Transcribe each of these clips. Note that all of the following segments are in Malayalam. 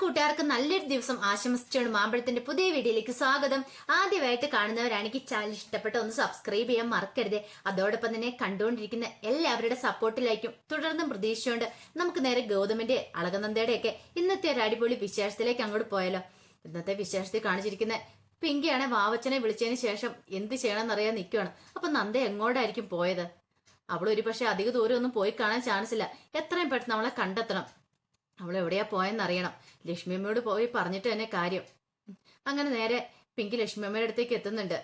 കൂട്ടുകാർക്ക് നല്ലൊരു ദിവസം ആശംസിച്ചുകൊണ്ട് മാമ്പഴത്തിന്റെ പുതിയ വീഡിയോയിലേക്ക് സ്വാഗതം. ആദ്യമായിട്ട് കാണുന്നവരാണെങ്കിൽ ചാനൽ ഇഷ്ടപ്പെട്ട ഒന്ന് സബ്സ്ക്രൈബ് ചെയ്യാൻ മറക്കരുത്. അതോടൊപ്പം തന്നെ കണ്ടുകൊണ്ടിരിക്കുന്ന എല്ലാവരുടെ സപ്പോർട്ടിലായിരിക്കും തുടർന്നും പ്രതീക്ഷിച്ചുകൊണ്ട് നമുക്ക് നേരെ ഗൗതമിന്റെ അളകനന്ദയുടെ ഒക്കെ ഇന്നത്തെ ഒരു അടിപൊളി വിശേഷത്തിലേക്ക് അങ്ങോട്ട് പോയാലോ. ഇന്നത്തെ വിശേഷത്തിൽ കാണിച്ചിരിക്കുന്ന പിങ്കിയാണ് വാവച്ചനെ വിളിച്ചതിന് ശേഷം എന്ത് ചെയ്യണമെന്ന് എന്നറിയാൻ നിൽക്കുകയാണ് അപ്പൊ നന്ദ എങ്ങോട്ടായിരിക്കും പോയത്? അവൾ ഒരു പക്ഷെ അധിക ദൂരം ഒന്നും പോയി കാണാൻ ചാൻസ് ഇല്ല. എത്രയും പെട്ടെന്ന് നമ്മളെ കണ്ടെത്തണം. അവൾ എവിടെയാ പോയെന്ന് അറിയണം ലക്ഷ്മിയമ്മയോട് പോയി പറഞ്ഞിട്ട് തന്നെ കാര്യം. അങ്ങനെ നേരെ പിങ്കി ലക്ഷ്മിയമ്മയുടെ അടുത്തേക്ക് എത്തുന്നുണ്ട്.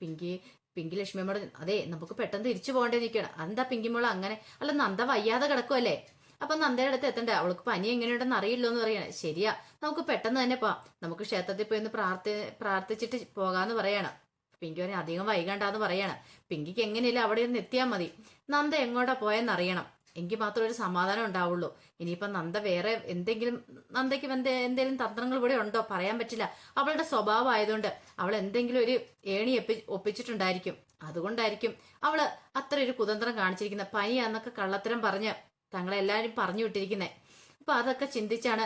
പിങ്കി പിങ്കി ലക്ഷ്മിയമ്മയോട് അതെ നമുക്ക് പെട്ടെന്ന് തിരിച്ചു പോകേണ്ടി നിൽക്കണം. എന്താ പിങ്കി മോൾ അങ്ങനെ? അല്ല നന്ദ വയ്യാതെ കിടക്കുമല്ലേ അപ്പൊ നന്ദയുടെ അടുത്ത് എത്തണ്ടേ? അവൾക്ക് പനി എങ്ങനെയുണ്ടെന്ന് അറിയില്ലോ എന്ന് പറയണേ. ശരിയാ നമുക്ക് പെട്ടെന്ന് തന്നെ പോവാം. നമുക്ക് ക്ഷേത്രത്തിൽ പോയി ഒന്ന് പ്രാർത്ഥി പ്രാർത്ഥിച്ചിട്ട് പോകാന്ന് പറയണം. പിങ്കി പറഞ്ഞാൽ അധികം വൈകണ്ടാന്ന് പറയണം. പിങ്കിക്ക് എങ്ങനെയല്ല അവിടെ ഒന്ന് എത്തിയാൽ മതി. നന്ദ എങ്ങോട്ടാ പോയെന്ന് അറിയണം എങ്കിൽ മാത്രമേ ഒരു സമാധാനം ഉണ്ടാവുള്ളൂ. ഇനിയിപ്പം നന്ദ വേറെ എന്തെങ്കിലും നന്ദയ്ക്ക് എന്ത് എന്തെങ്കിലും തന്ത്രങ്ങൾ ഇവിടെ ഉണ്ടോ? പറയാൻ പറ്റില്ല. അവളുടെ സ്വഭാവം ആയതുകൊണ്ട് അവൾ എന്തെങ്കിലും ഒരു ഏണി ഒപ്പിച്ചിട്ടുണ്ടായിരിക്കും. അതുകൊണ്ടായിരിക്കും അവൾ അത്ര ഒരു കുതന്ത്രം കാണിച്ചിരിക്കുന്നത്. പനിയാന്നൊക്കെ കള്ളത്തരം പറഞ്ഞ് തങ്ങളെല്ലാവരും പറഞ്ഞു വിട്ടിരിക്കുന്നത് അപ്പൊ അതൊക്കെ ചിന്തിച്ചാണ്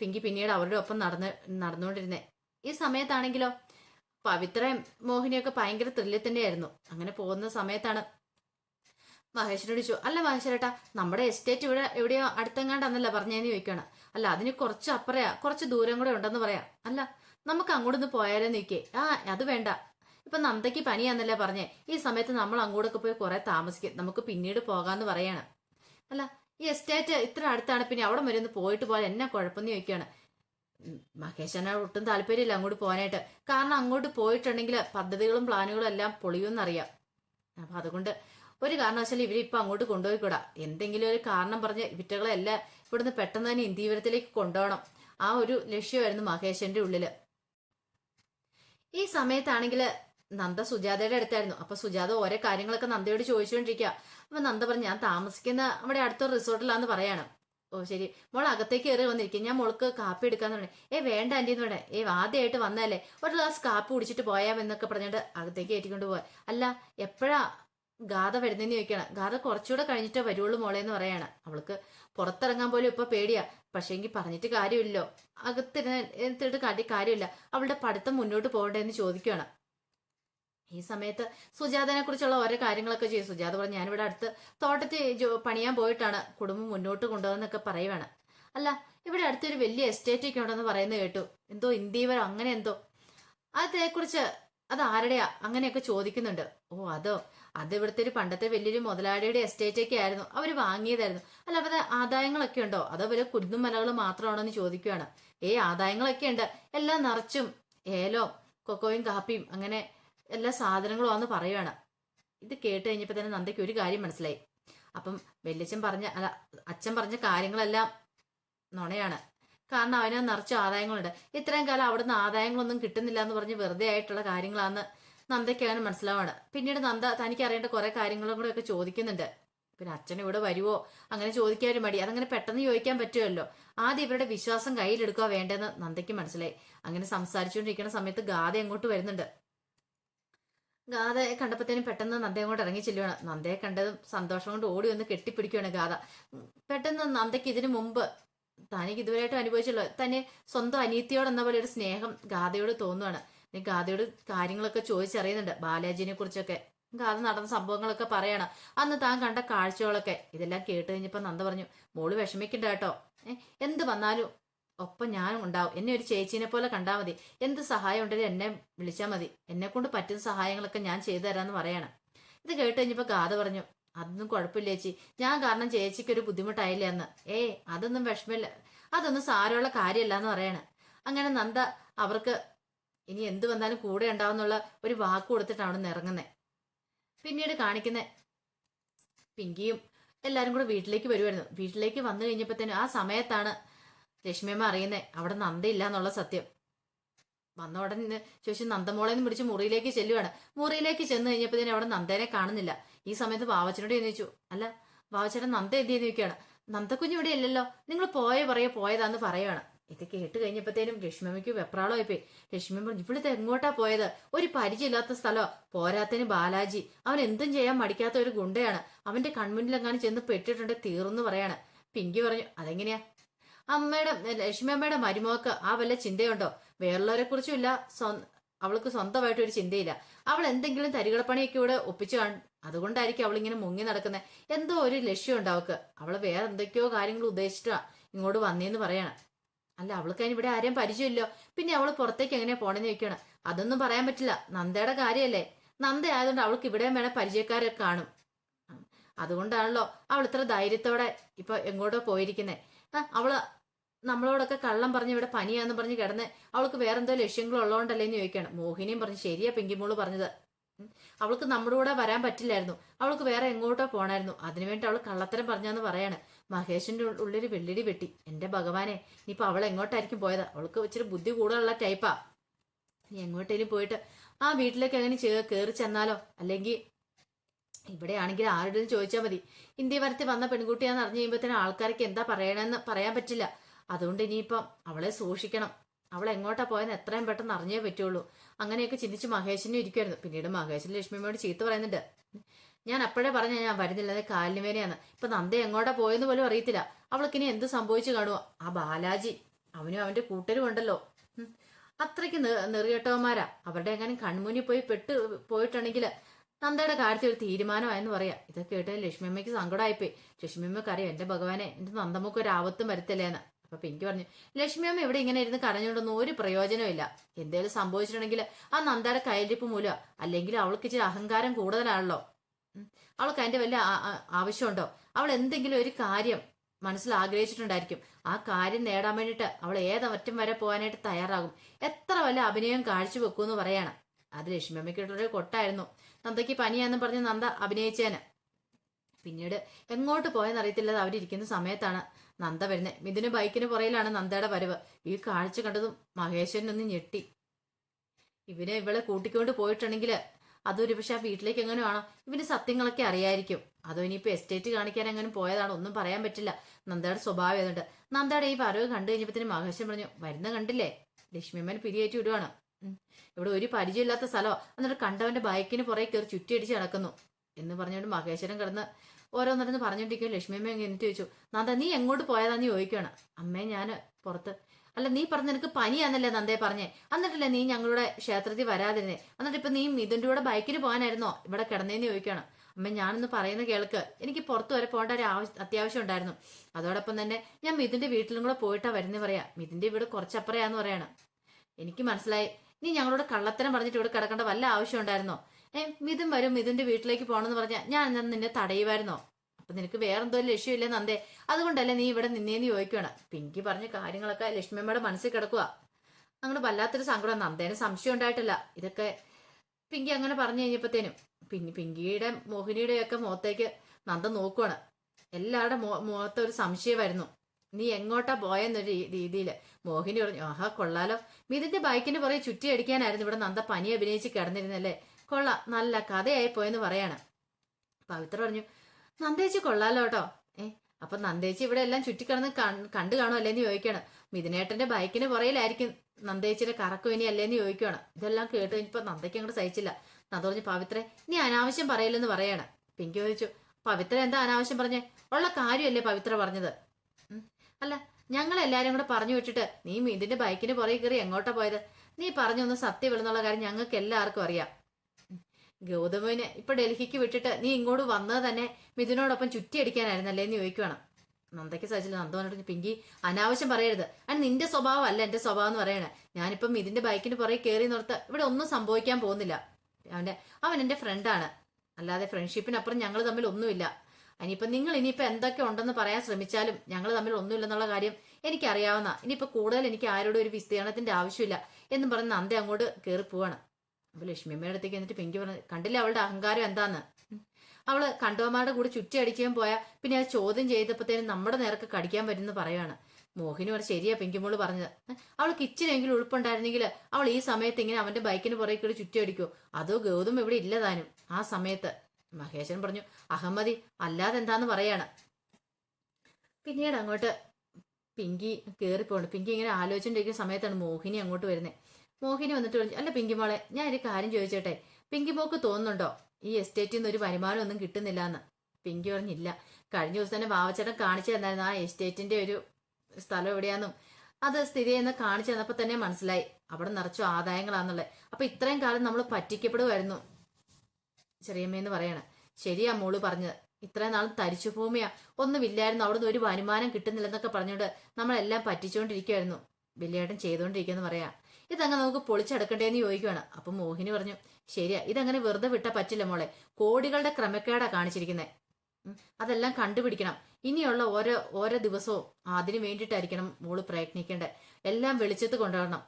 പിങ്കി പിന്നീട് അവരുടെ ഒപ്പം നടന്ന് നടന്നുകൊണ്ടിരുന്നത് ഈ സമയത്താണെങ്കിലോ? പവിത്രയും മോഹിനിയൊക്കെ ഭയങ്കര ത്രില്യത്തിന്റെ ആയിരുന്നു അങ്ങനെ പോകുന്ന സമയത്താണ് മഹേഷിനോട് ചോദിച്ചു അല്ല മഹേശ്വരേട്ടാ നമ്മുടെ എസ്റ്റേറ്റ് ഇവിടെ എവിടെയോ അടുത്തെങ്ങാണ്ടെന്നല്ല പറഞ്ഞതെന്ന് ചോദിക്കണം. അല്ല അതിന് കുറച്ച് അപ്പുറയാ കുറച്ച് ദൂരം കൂടെ ഉണ്ടെന്ന് പറയാം. അല്ല നമുക്ക് അങ്ങോട്ടൊന്ന് പോയാലോ നിൽക്കേ ആ അത് വേണ്ട. ഇപ്പൊ നന്ദയ്ക്ക് പനിയാന്നല്ലേ പറഞ്ഞേ. ഈ സമയത്ത് നമ്മൾ അങ്ങോട്ടൊക്കെ പോയി കുറെ താമസിക്കും. നമുക്ക് പിന്നീട് പോകാന്ന് പറയാണ്. അല്ല ഈ എസ്റ്റേറ്റ് ഇത്ര അടുത്താണ് പിന്നെ അവിടെ വരെ ഒന്ന് പോയിട്ട് പോലെ എന്നെ കുഴപ്പമെന്ന് ചോദിക്കുകയാണ് മഹേശന ഒട്ടും താല്പര്യമില്ല അങ്ങോട്ട് പോകാനായിട്ട്. കാരണം അങ്ങോട്ട് പോയിട്ടുണ്ടെങ്കിൽ പദ്ധതികളും പ്ലാനുകളും എല്ലാം പൊളിയുമെന്നറിയാം. അപ്പൊ അതുകൊണ്ട് ഒരു കാരണവശാലും ഇവരെ ഇപ്പൊ അങ്ങോട്ട് കൊണ്ടുപോയിക്കൂടാ. എന്തെങ്കിലും ഒരു കാരണം പറഞ്ഞ് വിറ്റകളെല്ലാം ഇവിടുന്ന് പെട്ടെന്ന് തന്നെ ഇന്ത്യവരത്തിലേക്ക് കൊണ്ടുപോകണം. ആ ഒരു ലക്ഷ്യമായിരുന്നു മഹേഷന്റെ ഉള്ളിൽ. ഈ സമയത്താണെങ്കിൽ നന്ദ സുജാതയുടെ അടുത്തായിരുന്നു. അപ്പൊ സുജാത ഓരോ കാര്യങ്ങളൊക്കെ നന്ദയോട് ചോദിച്ചുകൊണ്ടിരിക്കുക അപ്പൊ നന്ദ പറഞ്ഞു ഞാൻ താമസിക്കുന്ന അവിടെ അടുത്ത റിസോർട്ടിലാന്ന് പറയാണ്. ഓ ശരി. മോൾ അകത്തേക്ക് കയറി വന്നിരിക്കും. ഞാൻ മോൾക്ക് കാപ്പി എടുക്കാന്ന് പറഞ്ഞു. ഏ വേണ്ട ആന്റി എന്ന് പറഞ്ഞേ. ഏ ആദ്യമായിട്ട് വന്നല്ലേ ഒരു ഗ്ലാസ് കാപ്പി കുടിച്ചിട്ട് പോയാമെന്നൊക്കെ പറഞ്ഞിട്ട് അകത്തേക്ക് കയറ്റിക്കൊണ്ട് പോവാ. അല്ല എപ്പോഴാ ഗാഥ വരുന്നതെന്ന് ചോദിക്കണം ഗാഥ കുറച്ചുകൂടെ കഴിഞ്ഞിട്ടേ വരുള്ളൂ മോളെ എന്ന് പറയാണ്. അവൾക്ക് പുറത്തിറങ്ങാൻ പോലും ഇപ്പൊ പേടിയാ. പക്ഷേങ്കിൽ പറഞ്ഞിട്ട് കാര്യമില്ലല്ലോ. അകത്തിരുന്നിട്ട് കാട്ടി കാര്യമില്ല. അവളുടെ പഠിത്തം മുന്നോട്ട് പോകണ്ടേന്ന് ചോദിക്കുകയാണ്. ഈ സമയത്ത് സുജാതനെ കുറിച്ചുള്ള ഓരോ കാര്യങ്ങളൊക്കെ ചെയ്യും. സുജാത പറഞ്ഞു ഞാനിവിടെ അടുത്ത് തോട്ടത്തിൽ പണിയാൻ പോയിട്ടാണ്. കുടുംബം മുന്നോട്ട് കൊണ്ടുപോകുന്നൊക്കെ പറയുവാണ്. അല്ല ഇവിടെ അടുത്തൊരു വലിയ എസ്റ്റേറ്റ് ഒക്കെ ഉണ്ടെന്ന് പറയുന്നത് കേട്ടു. എന്തോ ഇന്ത്യവരം അങ്ങനെ എന്തോ. അതേക്കുറിച്ച് അത് ആരുടെയാ? അങ്ങനെയൊക്കെ ചോദിക്കുന്നുണ്ട്. ഓ അതോ? അത് ഇവിടുത്തെ ഒരു പണ്ടത്തെ വലിയൊരു മുതലാളിയുടെ എസ്റ്റേറ്റൊക്കെ ആയിരുന്നു. അവർ വാങ്ങിയതായിരുന്നു. അല്ല അവരുടെ ആദായങ്ങളൊക്കെ ഉണ്ടോ? അതോ വല്ല കുരുന്നും മലകൾ മാത്രമാണോ എന്ന് ചോദിക്കുകയാണ് ഏ ആദായങ്ങളൊക്കെ ഉണ്ട്. എല്ലാം നിറച്ചും ഏലോ കൊക്കോയും കാപ്പിയും അങ്ങനെ എല്ലാ സാധനങ്ങളും ആന്ന് പറയുകയാണ് ഇത് കേട്ട് കഴിഞ്ഞപ്പോൾ തന്നെ നന്ദയ്ക്ക് ഒരു കാര്യം മനസ്സിലായി. അപ്പം വല്യച്ഛൻ പറഞ്ഞ അല്ല അച്ഛൻ പറഞ്ഞ കാര്യങ്ങളെല്ലാം നുണയാണ്. കാരണം അവന് നിറച്ച ആദായങ്ങളുണ്ട്. ഇത്രയും കാലം അവിടുന്ന് ആദായങ്ങളൊന്നും കിട്ടുന്നില്ല എന്ന് പറഞ്ഞ് വെറുതെ ആയിട്ടുള്ള കാര്യങ്ങളാന്ന് നന്ദയ്ക്ക് മനസ്സിലാവാണ്. പിന്നീട് നന്ദ തനിക്ക് അറിയേണ്ട കുറെ കാര്യങ്ങളും കൂടെ ഒക്കെ ചോദിക്കുന്നുണ്ട്. പിന്നെ അച്ഛൻ ഇവിടെ വരുവോ? അങ്ങനെ ചോദിക്കാനും മടി. അതങ്ങനെ പെട്ടെന്ന് ചോദിക്കാൻ പറ്റുമല്ലോ. ആദ്യം ഇവരുടെ വിശ്വാസം കയ്യിലെടുക്കുക വേണ്ടെന്ന് നന്ദയ്ക്ക് മനസ്സിലായി. അങ്ങനെ സംസാരിച്ചുകൊണ്ടിരിക്കുന്ന സമയത്ത് ഗാഥ അങ്ങോട്ട് വരുന്നുണ്ട്? ഗാഥയെ കണ്ടപ്പോഴത്തേനും പെട്ടെന്ന് നന്ദ അങ്ങോട്ട് ഇറങ്ങി ചെല്ലുവാണ്. നന്ദയെ കണ്ടതും സന്തോഷം കൊണ്ട് ഓടി വന്ന് കെട്ടിപ്പിടിക്കുകയാണ് ഗാഥ. പെട്ടെന്ന് നന്ദയ്ക്ക് ഇതിനു മുമ്പ് തനിക്ക് ഇതുവരെയായിട്ടും അനുഭവിച്ചല്ലോ തന്നെ സ്വന്തം അനീത്തിയോട് എന്ന പോലെ ഒരു സ്നേഹം ഗാഥയോട് തോന്നുവാണ്. നീ ഗാഥയോട് കാര്യങ്ങളൊക്കെ ചോദിച്ചറിയുന്നുണ്ട് ബാലാജിനെ കുറിച്ചൊക്കെ ഗാഥ നടന്ന സംഭവങ്ങളൊക്കെ പറയണം. അന്ന് താൻ കണ്ട കാഴ്ചകളൊക്കെ. ഇതെല്ലാം കേട്ട് കഴിഞ്ഞപ്പോൾ നന്ദ പറഞ്ഞു മോൾ വിഷമിക്കണ്ട കേട്ടോ. എന്ത് വന്നാലും ഒപ്പം ഞാനും ഉണ്ടാവും. എന്നെ ഒരു ചേച്ചീനെ പോലെ കണ്ടാൽ മതി. എന്ത് സഹായം ഉണ്ടെങ്കിലും എന്നെ വിളിച്ചാൽ മതി. എന്നെ കൊണ്ട് പറ്റുന്ന സഹായങ്ങളൊക്കെ ഞാൻ ചെയ്തു തരാമെന്ന് പറയണം. ഇത് കേട്ട് കഴിഞ്ഞപ്പോൾ ഗാഥ പറഞ്ഞു അതൊന്നും കുഴപ്പമില്ല ചേച്ചി. ഞാൻ കാരണം ചേച്ചിക്ക് ഒരു ബുദ്ധിമുട്ടായില്ല എന്ന് ഏ അതൊന്നും വിഷമില്ല അതൊന്നും സാരമുള്ള കാര്യമല്ല എന്ന് പറയണേ. അങ്ങനെ നന്ദ അവർക്ക് ഇനി എന്ത് വന്നാലും കൂടെ ഉണ്ടാവുന്നുള്ള ഒരു വാക്ക് കൊടുത്തിട്ടാണ് അവിടെ ഇറങ്ങുന്നത് പിന്നീട് കാണിക്കുന്ന പിങ്കിയും എല്ലാവരും കൂടെ വീട്ടിലേക്ക് വരുമായിരുന്നു വീട്ടിലേക്ക് വന്നു കഴിഞ്ഞപ്പോഴത്തേനും ആ സമയത്താണ് രശ്മിയമ്മ അറിയുന്നത് അവിടെ നന്ദയില്ല എന്നുള്ള സത്യം. വന്ന ഉടനെ ചോദിച്ചു നന്ദമോളെ നിന്ന് പിടിച്ച് മുറിയിലേക്ക് ചെല്ലുവാണ്. മുറിയിലേക്ക് ചെന്ന് കഴിഞ്ഞപ്പോഴത്തേനും അവിടെ നന്ദേനെ കാണുന്നില്ല. ഈ സമയത്ത് വാവച്ചനോട് എന്ന് ചോദിച്ചു അല്ല വാവച്ചേട്ടൻ നന്ദ എന്ത് ചെയ്യുന്ന? നന്ദക്കുഞ്ഞ് ഇവിടെ ഇല്ലല്ലോ. നിങ്ങൾ പോയ പറയോ പോയതാന്ന് പറയുവാണ്. ഇത് കേട്ട് കഴിഞ്ഞപ്പോഴത്തേനും വെപ്രാളമായി വെപ്രാളമായിപ്പോയി. ലക്ഷ്മി പറഞ്ഞു ഇവിടുത്തെ എങ്ങോട്ടാ പോയത്? ഒരു പരിചയമില്ലാത്ത സ്ഥലോ പോരാത്തതിന് ബാലാജി. അവൻ എന്തും ചെയ്യാൻ മടിക്കാത്ത ഒരു ഗുണ്ടയാണ്. അവന്റെ കൺമുന്നിലെങ്ങാനും ചെന്ന് പെട്ടിട്ടുണ്ട് തീർന്നു പറയാണ്. പിങ്കി പറഞ്ഞു അതെങ്ങനെയാ? അമ്മയുടെ ലക്ഷ്മി അമ്മയുടെ മരുമോക്ക് ആ വല്ല ചിന്തയുണ്ടോ? വേറുള്ളവരെ കുറിച്ചും ഇല്ല. അവൾക്ക് സ്വന്തമായിട്ട് ഒരു ചിന്തയില്ല. അവൾ എന്തെങ്കിലും തരികളപ്പണിയൊക്കെ ഇവിടെ ഒപ്പിച്ചു കാണും. അതുകൊണ്ടായിരിക്കും ഇങ്ങനെ മുങ്ങി നടക്കുന്നത് എന്തോ ഒരു ലക്ഷ്യമുണ്ട് അവൾക്ക്. അവൾ വേറെ എന്തൊക്കെയോ കാര്യങ്ങൾ ഉദ്ദേശിച്ചിട്ടാ ഇങ്ങോട്ട് വന്നേന്ന് പറയണം. അല്ല അവൾക്ക് അതിന് ഇവിടെ ആരെയും പരിചയമില്ലോ. പിന്നെ അവൾ പുറത്തേക്ക് എങ്ങനെ പോണെന്ന് ചോദിക്കണം അതൊന്നും പറയാൻ പറ്റില്ല. നന്ദയുടെ കാര്യമല്ലേ? നന്ദ ആയതുകൊണ്ട് അവൾക്ക് ഇവിടെ വേണേ പരിചയക്കാരെ കാണും. അതുകൊണ്ടാണല്ലോ അവൾ ഇത്ര ധൈര്യത്തോടെ ഇപ്പൊ എങ്ങോട്ടോ പോയിരിക്കുന്നേ. അവൾ നമ്മളോടൊക്കെ കള്ളം പറഞ്ഞ് ഇവിടെ പനിയാന്ന് പറഞ്ഞ് കിടന്ന് അവൾക്ക് വേറെന്തോ ലക്ഷ്യങ്ങളുള്ളതുകൊണ്ടല്ലേ എന്ന് ചോദിക്കണം മോഹിനിയും പറഞ്ഞു ശരിയാ പെങ്കിമോൾ പറഞ്ഞത്. അവൾക്ക് നമ്മുടെ കൂടെ വരാൻ പറ്റില്ലായിരുന്നു. അവൾക്ക് വേറെ എങ്ങോട്ടോ പോണായിരുന്നു. അതിനുവേണ്ടി അവൾ കള്ളത്തരം പറഞ്ഞാന്ന് പറയാണ്. മഹേഷിന്റെ ഉള്ളിൽ വെള്ളിടി വെട്ടി. എന്റെ ഭഗവാനെ ഇനിയിപ്പൊ അവൾ എങ്ങോട്ടായിരിക്കും പോയത്? അവൾക്ക് ഇച്ചിരി ബുദ്ധി കൂടുതലുള്ള ടൈപ്പാ. നീ എങ്ങോട്ടേലും പോയിട്ട് ആ വീട്ടിലേക്ക് എങ്ങനെ കയറി ചെന്നാലോ? അല്ലെങ്കിൽ ഇവിടെയാണെങ്കിൽ ആരുടെയും ചോദിച്ചാൽ മതി. ഇന്ത്യ വരത്തി വന്ന പെൺകുട്ടിയാന്ന് അറിഞ്ഞു കഴിയുമ്പോഴത്തേനും ആൾക്കാർക്ക് എന്താ പറയണമെന്ന് പറയാൻ പറ്റില്ല. അതുകൊണ്ട് ഇനിയിപ്പം അവളെ സൂക്ഷിക്കണം. അവൾ എങ്ങോട്ടാ പോയെന്ന് എത്രയും പെട്ടെന്ന് അറിഞ്ഞേ പറ്റുള്ളൂ. അങ്ങനെയൊക്കെ ചിന്തിച്ച് മഹേഷിനും ഇരിക്കുമായിരുന്നു പിന്നീട് മഹേഷിന് ലക്ഷ്മിയോട് ചീത്ത പറയുന്നുണ്ട്. ഞാൻ അപ്പോഴേ പറഞ്ഞ ഞാൻ വരുന്നില്ല കാലിന് വേനയാണ് ഇപ്പൊ നന്ദ എങ്ങോട്ടാ പോയെന്ന് പോലും അറിയത്തില്ല. അവൾക്കിനി എന്ത് സംഭവിച്ചു കാണുമോ ആ ബാലാജി അവനും അവന്റെ കൂട്ടരും ഉണ്ടല്ലോ. അത്രയ്ക്ക് നെറിയട്ടവന്മാരാ അവരുടെ എങ്ങനെ കൺമുന്നിൽ പോയി പെട്ട് പോയിട്ടുണ്ടെങ്കിൽ നന്ദയുടെ കാര്യത്തിൽ ഒരു തീരുമാനമായെന്ന് പറയാം. ഇതൊക്കെ കേട്ട് ലക്ഷ്മിയമ്മയ്ക്ക് സങ്കടമായിപ്പോയി. ലക്ഷ്മിയമ്മക്ക് അറിയാം എന്റെ ഭഗവാനെ എന്റെ നന്ദമ്മക്ക് ഒരു ആപത്തും വരുത്തില്ലേന്ന്. അപ്പൊ പിങ്കി പറഞ്ഞു ലക്ഷ്മി അമ്മ ഇവിടെ ഇങ്ങനെ ഇരുന്ന് കരഞ്ഞുകൊണ്ടൊന്നും ഒരു പ്രയോജനമില്ല എന്തേലും സംഭവിച്ചിട്ടുണ്ടെങ്കിൽ ആ നന്ദയുടെ കയ്യിലിപ്പ് മൂലം അല്ലെങ്കിൽ അവൾക്ക് ഇച്ചിരി അഹങ്കാരം കൂടുതലാണല്ലോ. അവൾക്ക് അതിന്റെ വല്ല ആവശ്യമുണ്ടോ? അവൾ എന്തെങ്കിലും ഒരു കാര്യം മനസ്സിൽ ആഗ്രഹിച്ചിട്ടുണ്ടായിരിക്കും. ആ കാര്യം നേടാൻ വേണ്ടിയിട്ട് അവൾ ഏതവറ്റം വരെ പോകാനായിട്ട് തയ്യാറാകും? എത്ര വല്ല അഭിനയം കാഴ്ചവെക്കൂന്ന് പറയാണ്. അത് ലക്ഷ്മിയമ്മയ്ക്കിട്ടൊരു കൊട്ടായിരുന്നു. നന്ദയ്ക്ക് പനിയാന്ന് പറഞ്ഞ് നന്ദ അഭിനയിച്ചേന്. പിന്നീട് എങ്ങോട്ട് പോയെന്നറിയത്തില്ലാതെ അവരിയ്ക്കുന്ന സമയത്താണ് നന്ദ വരുന്നത് മിഥുന് ബൈക്കിന് പുറയിലാണ് നന്ദയുടെ വരവ്. ഈ കാഴ്ച കണ്ടതും മഹേശ്വരനൊന്ന് ഞെട്ടി. ഇവനെ ഇവളെ കൂട്ടിക്കൊണ്ട് പോയിട്ടുണ്ടെങ്കിൽ അതൊരു പക്ഷെ ആ വീട്ടിലേക്ക് എങ്ങനെ ആണോ? ഇവന് സത്യങ്ങളൊക്കെ അറിയായിരിക്കും. അതോ ഇനിയിപ്പോ എസ്റ്റേറ്റ് കാണിക്കാൻ എങ്ങനെ പോയതാണ്? ഒന്നും പറയാൻ പറ്റില്ല. നന്ദയുടെ സ്വഭാവം ഏതുണ്ട്? നന്ദയുടെ ഈ വരവ് കണ്ടു കഴിഞ്ഞപ്പത്തിന് മഹേശൻ പറഞ്ഞു വരുന്ന കണ്ടില്ലേ? ലക്ഷ്മിയമ്മൻ പിരിയേറ്റി വിടുവാണ്. ഇവിടെ ഒരു പരിചയമില്ലാത്ത സ്ഥലമോ എന്നിട്ട് കണ്ടവന്റെ ബൈക്കിന് പുറകെ കയറി ചുറ്റിയടിച്ച് നടക്കുന്നു. എന്ന് പറഞ്ഞുകൊണ്ട് മഹേശ്വരൻ കിടന്ന് ഓരോന്നിരുന്ന് പറഞ്ഞോണ്ടിരിക്കും ലക്ഷ്മിയമ്മ എന്നിട്ട് ചോദിച്ചു നന്ദ നീ എങ്ങോട്ട് പോയതാന്ന് ചോദിക്കുകയാണ്. അമ്മേ ഞാൻ പുറത്ത്. അല്ല നീ പറഞ്ഞ നിനക്ക് പനിയാന്നല്ലേ നന്ദേ പറഞ്ഞേ? എന്നിട്ടല്ലേ നീ ഞങ്ങളുടെ ക്ഷേത്രത്തിൽ വരാതിരുന്നേ? എന്നിട്ട് ഇപ്പൊ നീ ഇതിന്റെ കൂടെ ബൈക്കിന് പോകാനായിരുന്നോ? ഇവിടെ കിടന്നേന്ന് ചോദിക്കുകയാണ്. അമ്മ ഞാനൊന്ന് പറയുന്ന കേൾക്ക്. എനിക്ക് പുറത്തു വരെ പോകേണ്ട ഒരു ആവശ്യം അത്യാവശ്യം ഉണ്ടായിരുന്നു. അതോടൊപ്പം തന്നെ ഞാൻ മിഥുന്റെ വീട്ടിലും കൂടെ പോയിട്ടാ വരുന്നേ പറയാ. മിഥുന്റെ വീട് കുറച്ചപ്പുറയാന്ന് പറയണം. എനിക്ക് മനസ്സിലായി. നീ ഞങ്ങളോട് കള്ളത്തരം പറഞ്ഞിട്ട് ഇവിടെ കിടക്കേണ്ട വല്ല ആവശ്യം ഉണ്ടായിരുന്നോ? ഏ മിഥുൻ വരും മിഥുന്റെ വീട്ടിലേക്ക് പോകണമെന്ന് പറഞ്ഞാൽ ഞാൻ എന്നാൽ നിന്നെ തടയുമായിരുന്നോ അപ്പൊ നിനക്ക് വേറെന്തോ ലക്ഷ്യമില്ല നന്ദേ. അതുകൊണ്ടല്ലേ നീ ഇവിടെ നിന്നേന്ന് ചോദിക്കുകയാണ് പിങ്കി പറഞ്ഞ കാര്യങ്ങളൊക്കെ ലക്ഷ്മിയമ്മയുടെ മനസ്സിൽ കിടക്കുക അങ്ങനെ വല്ലാത്തൊരു സങ്കടം. നന്ദേന് സംശയം ഉണ്ടായിട്ടില്ല. ഇതൊക്കെ പിങ്കി അങ്ങനെ പറഞ്ഞു കഴിഞ്ഞപ്പോഴത്തേനും പിന്നെ പിങ്കിയുടെ മോഹിനിയുടെ ഒക്കെ മുഖത്തേക്ക് നന്ദ നോക്കുവാണ്. എല്ലാവരുടെ മുഖത്ത് ഒരു സംശയമായിരുന്നു നീ എങ്ങോട്ടാ പോയെന്നൊരു രീതിയിൽ മോഹിനി പറഞ്ഞു ആഹാ കൊള്ളാലോ. മിതിന്റെ ബൈക്കിന് പുറകെ ചുറ്റി അടിക്കാനായിരുന്നു ഇവിടെ നന്ദ പനി അഭിനയിച്ച് കിടന്നിരുന്നല്ലേ കൊള്ളാം നല്ല കഥയായി പോയെന്ന് പറയാണ്. പവിത്ര പറഞ്ഞു നന്ദേച്ചി കൊള്ളാലോ കേട്ടോ ഏ അപ്പൊ നന്ദേച്ചി ഇവിടെ എല്ലാം ചുറ്റിക്കിടന്ന് കണ്ടു കാണോ അല്ലേന്ന് ചോദിക്കണം. മിഥുനേട്ടന്റെ ബൈക്കിന് പുറയിലായിരിക്കും നന്ദേച്ചിയുടെ കറക്കും ഇനി അല്ലേന്ന് ചോദിക്കുകയാണ് ഇതെല്ലാം കേട്ട് കഴിഞ്ഞപ്പോ നന്ദയ്ക്ക് അങ്ങോട്ട് സഹിച്ചില്ല. നന്ദ പറഞ്ഞു പവിത്ര നീ അനാവശ്യം പറയില്ലെന്ന് പറയാണ്. പിങ്കി ചോദിച്ചു പവിത്ര എന്താ അനാവശ്യം പറഞ്ഞേ? ഉള്ള കാര്യമല്ലേ പവിത്ര പറഞ്ഞത്. അല്ല ഞങ്ങൾ എല്ലാരും കൂടെ പറഞ്ഞു വിട്ടിട്ട് നീ ഇതിന്റെ ബൈക്കിന് പുറകെ കയറി എങ്ങോട്ടാ പോയത്? നീ പറഞ്ഞൊന്ന് സത്യം വിളന്നുള്ള കാര്യം ഞങ്ങൾക്ക് എല്ലാവർക്കും അറിയാം. ഗൗതമിനെ ഇപ്പൊ ഡൽഹിക്ക് വിട്ടിട്ട് നീ ഇങ്ങോട്ട് വന്നത് തന്നെ മിഥുനോടൊപ്പം ചുറ്റിയടിക്കാനായിരുന്നല്ലേ എന്ന് ചോദിക്കുവാണ്. നന്ദയ്ക്ക് സാധിച്ചില്ല. നന്ദ പറഞ്ഞിട്ട് പിങ്കി അനാവശ്യം പറയരുത്. അത് നിന്റെ സ്വഭാവം അല്ല എന്റെ സ്വഭാവം എന്ന് പറയണേ. ഞാനിപ്പം ഇതിന്റെ ബൈക്കിന് പുറകെ കയറി നിർത്ത് ഇവിടെ ഒന്നും സംഭവിക്കാൻ പോകുന്നില്ല. അവന്റെ അവൻ എന്റെ ഫ്രണ്ടാണ് അല്ലാതെ ഫ്രണ്ട്ഷിപ്പിനപ്പുറം ഞങ്ങൾ തമ്മിൽ ഒന്നുമില്ല. ഇനിയിപ്പോ നിങ്ങൾ ഇനിയിപ്പോ എന്തൊക്കെ ഉണ്ടെന്ന് പറയാൻ ശ്രമിച്ചാലും ഞങ്ങൾ തമ്മിൽ ഒന്നുമില്ലെന്നുള്ള കാര്യം എനിക്കറിയാവുന്ന ഇനിയിപ്പോ കൂടുതൽ എനിക്ക് ആരോടും ഒരു വിസ്തീർണത്തിന്റെ ആവശ്യമില്ല എന്നും പറഞ്ഞ് നന്ദ അങ്ങോട്ട് കയറി പോവാണ്. അപ്പൊ ലക്ഷ്മിയമ്മയുടെ അടുത്തേക്ക് എന്നിട്ട് പിങ്കി പറഞ്ഞു കണ്ടില്ല അവളുടെ അഹങ്കാരം എന്താന്ന്. അവൾ കണ്ടവന്മാരുടെ കൂടെ ചുറ്റി അടിക്കാൻ പോയാൽ പിന്നെ അത് ചോദ്യം ചെയ്തപ്പോഴത്തേനും നമ്മുടെ നേർക്ക് കടിക്കാൻ പറ്റുമെന്ന് പറയാണ് മോഹിനി പറഞ്ഞു ശരിയാ പിങ്കിമോൾ പറഞ്ഞത്. അവൾ അവൾക്ക് ഇച്ചിനെങ്കിലും ഉൾപ്പുണ്ടായിരുന്നെങ്കിൽ അവൾ ഈ സമയത്ത് ഇങ്ങനെ അവന്റെ ബൈക്കിന് പുറകെ കൂടി ചുറ്റി അടിക്കോ അതോ ഗൗതം ഇവിടെ ഇല്ലതാനും? ആ സമയത്ത്. മഹേശൻ പറഞ്ഞു അഹമ്മദി അല്ലാതെ എന്താന്ന് പറയാണ്? പിന്നീട് അങ്ങോട്ട് പിങ്കി കയറിപ്പോണ്ട് പിങ്കി ഇങ്ങനെ ആലോചിച്ചിട്ടിരിക്കുന്ന സമയത്താണ് മോഹിനി അങ്ങോട്ട് വരുന്നത് മോഹിനി വന്നിട്ട് വിളിച്ചു അല്ല പിങ്കി മോളെ ഞാൻ ഒരു കാര്യം ചോദിച്ചോട്ടെ? പിങ്കി മോക്ക് തോന്നുന്നുണ്ടോ? ഈ എസ്റ്റേറ്റിൽ നിന്ന് ഒരു വരുമാനം ഒന്നും കിട്ടുന്നില്ല എന്ന് പിങ്കി പറഞ്ഞില്ല കഴിഞ്ഞ ദിവസം തന്നെ വാവച്ചേട്ടൻ കാണിച്ചു തന്നായിരുന്നു ആ എസ്റ്റേറ്റിന്റെ ഒരു സ്ഥലം എവിടെയാന്നും. അത് സ്ഥിതി ചെയ്യുന്ന കാണിച്ചു തന്നപ്പോ തന്നെ മനസ്സിലായി. അവിടെ നിറച്ചു ആദായങ്ങളാന്നുള്ളത്. അപ്പൊ ഇത്രയും കാലം നമ്മൾ പറ്റിക്കപ്പെടുമായിരുന്നു ചെറിയമ്മയെന്ന് പറയണ. ശരിയാ മോൾ പറഞ്ഞത്. ഇത്രയും നാളും തരിച്ചു ഭൂമിയാ. ഒന്നുമില്ലായിരുന്നു അവിടുന്ന് ഒരു വരുമാനം കിട്ടുന്നില്ലെന്നൊക്കെ പറഞ്ഞുകൊണ്ട് നമ്മളെല്ലാം പറ്റിച്ചുകൊണ്ടിരിക്കുമായിരുന്നു വലിയേട്ടൻ ചെയ്തുകൊണ്ടിരിക്കുമെന്ന് പറയാ. ഇതങ്ങനെ നമുക്ക് പൊളിച്ചെടുക്കണ്ടേന്ന് ചോദിക്കുവാണ്. അപ്പൊ മോഹിനി പറഞ്ഞു ശരിയാ ഇതങ്ങനെ വെറുതെ വിട്ട പറ്റില്ല മോളെ. കോടികളുടെ ക്രമക്കേടാ കാണിച്ചിരിക്കുന്നത് അതെല്ലാം കണ്ടുപിടിക്കണം. ഇനിയുള്ള ഓരോ ഓരോ ദിവസവും അതിനു വേണ്ടിയിട്ടായിരിക്കണം മോൾ പ്രയത്നിക്കേണ്ടത്. എല്ലാം വെളിച്ചത്ത് കൊണ്ടുവരണം.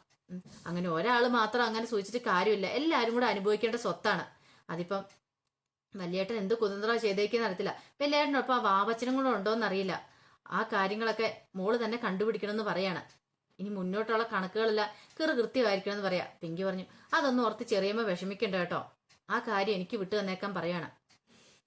അങ്ങനെ ഒരാൾ മാത്രം അങ്ങനെ സൂചിച്ചിട്ട് കാര്യമില്ല. എല്ലാവരും കൂടെ അനുഭവിക്കേണ്ട സ്വത്താണ്. അതിപ്പം വലിയേട്ടൻ എന്ത് കുതന്ത്ര ചെയ്തേക്കെന്ന് അറിയത്തില്ല. വലിയേട്ടനൊപ്പം ആ വാവച്ചനും കൂടെ ഉണ്ടോന്ന് അറിയില്ല ആ കാര്യങ്ങളൊക്കെ മോൾ തന്നെ കണ്ടുപിടിക്കണമെന്ന് പറയാണ്. ഇനി മുന്നോട്ടുള്ള കണക്കുകളെല്ലാം. കൃ കൃത്യമായിരിക്കണമെന്ന് പറയാ. പിങ്കി പറഞ്ഞു അതൊന്നും ഓർത്ത് ചെറിയമ്മ വിഷമിക്കണ്ട കേട്ടോ. ആ കാര്യം എനിക്ക് വിട്ടു തന്നേക്കാൻ പറയാണ്.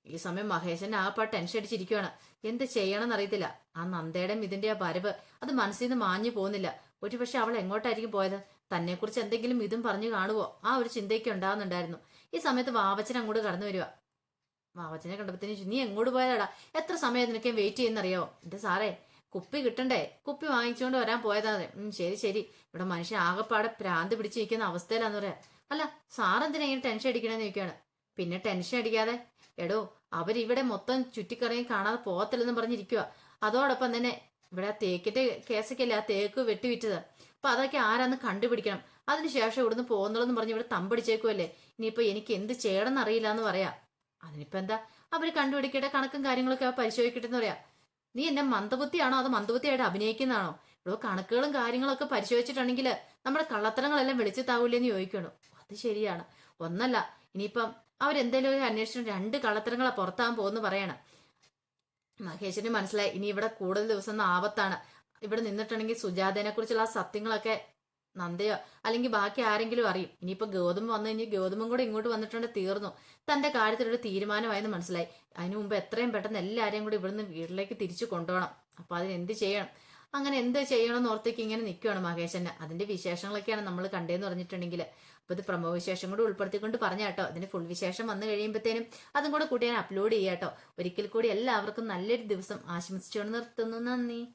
ഈ സമയം മഹേശൻ ആപ്പാ ടെൻഷൻ അടിച്ചിരിക്കുകയാണ് എന്ത് ചെയ്യണമെന്ന് അറിയത്തില്ല. ആ നന്ദയുടെ ഇതിന്റെ ആ വരവ് അത് മനസ്സിൽ നിന്ന് മാഞ്ഞു പോകുന്നില്ല. ഒരുപക്ഷെ അവൾ എങ്ങോട്ടായിരിക്കും പോയത്? തന്നെക്കുറിച്ച് എന്തെങ്കിലും ഇതും പറഞ്ഞു കാണുവോ? ആ ഒരു ചിന്തയൊക്കെ ഉണ്ടാകുന്നുണ്ടായിരുന്നു ഈ സമയത്ത് വാവച്ചൻ അങ്ങോട്ട് കടന്നു വരിക വാവച്ചനെ കണ്ടപ്പോഴത്തേനും നീ എങ്ങോട്ട് പോയതാടാ? എത്ര സമയം നിനക്ക് വെയിറ്റ് ചെയ്യുന്നറിയാവോ എന്റെ സാറേ കുപ്പി കിട്ടണ്ടേ? കുപ്പി വാങ്ങിച്ചുകൊണ്ട് വരാൻ പോയതാതെ ഉം ശരി ശരി. ഇവിടെ മനുഷ്യൻ ആകെപ്പാടെ ഭ്രാന്ത് പിടിച്ചിരിക്കുന്ന അവസ്ഥയിലാന്ന് പറയാ. അല്ല സാറെന്തിനാ ഇങ്ങനെ ടെൻഷൻ അടിക്കണമെന്ന് ചോദിക്കുകയാണ് പിന്നെ ടെൻഷൻ അടിക്കാതെ എടോ അവരിവിടെ മൊത്തം ചുറ്റിക്കറങ്ങി കാണാതെ പോകത്തില്ലെന്ന് പറഞ്ഞിരിക്കുക അതോടൊപ്പം തന്നെ ഇവിടെ തേക്കിന്റെ കേസൊക്കെയല്ലേ ആ തേക്ക് വെട്ടിവിറ്റത്. അപ്പൊ അതൊക്കെ ആരാന്ന് കണ്ടുപിടിക്കണം. അതിനുശേഷം ഇവിടുന്ന് പോകുന്നുള്ളെന്ന് പറഞ്ഞ് ഇവിടെ തമ്പടിച്ചേക്കുമല്ലേ ഇനിയിപ്പോ എനിക്ക് എന്ത് ചെയ്യണമെന്ന് അറിയില്ല എന്ന് പറയാ. അതിനിപ്പോ എന്താ? അവർ കണ്ടുപിടിക്കട്ടെ കണക്കും കാര്യങ്ങളൊക്കെ പരിശോധിക്കട്ടെ എന്ന് പറയാ. നീ എന്നെ മന്ദബുദ്ധിയാണോ അത് മന്ദബുദ്ധിയായിട്ട് അഭിനയിക്കുന്നതാണോ? ഇവിടെ കണക്കുകളും കാര്യങ്ങളൊക്കെ പരിശോധിച്ചിട്ടുണ്ടെങ്കിൽ നമ്മുടെ കള്ളത്തരങ്ങളെല്ലാം വിളിച്ചു താവൂലെന്ന് ചോദിക്കണു അത് ശരിയാണ്. ഒന്നല്ല ഇനിയിപ്പം അവരെന്തെങ്കിലും ഒരു അന്വേഷണം രണ്ട് കള്ളത്തരങ്ങളെ പുറത്താകാൻ പോകുന്നു പറയണം. മഹേഷിന് മനസ്സിലായി ഇനി ഇവിടെ കൂടുതൽ ദിവസം ആപത്താണ്. ഇവിടെ നിന്നിട്ടുണ്ടെങ്കിൽ സുജാതനെ കുറിച്ചുള്ള സത്യങ്ങളൊക്കെ നന്ദയോ? അല്ലെങ്കിൽ ബാക്കി ആരെങ്കിലും അറിയും. ഇനിയിപ്പോ ഗൗതം വന്നു കഴിഞ്ഞ് ഗൗതമും കൂടെ ഇങ്ങോട്ട് വന്നിട്ടുണ്ട് തീർന്നു. തന്റെ കാര്യത്തിലൊരു തീരുമാനമായെന്ന് മനസ്സിലായി. അതിനു മുമ്പ് എത്രയും പെട്ടെന്ന് എല്ലാവരെയും കൂടി ഇവിടുന്ന് വീട്ടിലേക്ക് തിരിച്ചു കൊണ്ടുപോകണം. അപ്പൊ അതിനെന്ത് ചെയ്യണം? അങ്ങനെ എന്ത് ചെയ്യണമെന്ന് ഓർത്തേക്ക് ഇങ്ങനെ നിൽക്കുകയാണ് മഹേശന് അതിന്റെ വിശേഷങ്ങളൊക്കെയാണ് നമ്മൾ കണ്ടേന്ന് പറഞ്ഞിട്ടുണ്ടെങ്കിൽ. അപ്പൊ ഇത് പ്രമോ വിശേഷം കൂടി ഉൾപ്പെടുത്തിക്കൊണ്ട് പറഞ്ഞ കേട്ടോ. അതിന്റെ ഫുൾ വിശേഷം വന്നു കഴിയുമ്പോഴത്തേനും അതും കൂടെ കൂട്ടി ഞാൻ അപ്ലോഡ് ചെയ്യാട്ടോ ഒരിക്കൽ കൂടി എല്ലാവർക്കും നല്ലൊരു ദിവസം ആശംസിച്ചുകൊണ്ട് നിർത്തുന്നു. നന്ദി.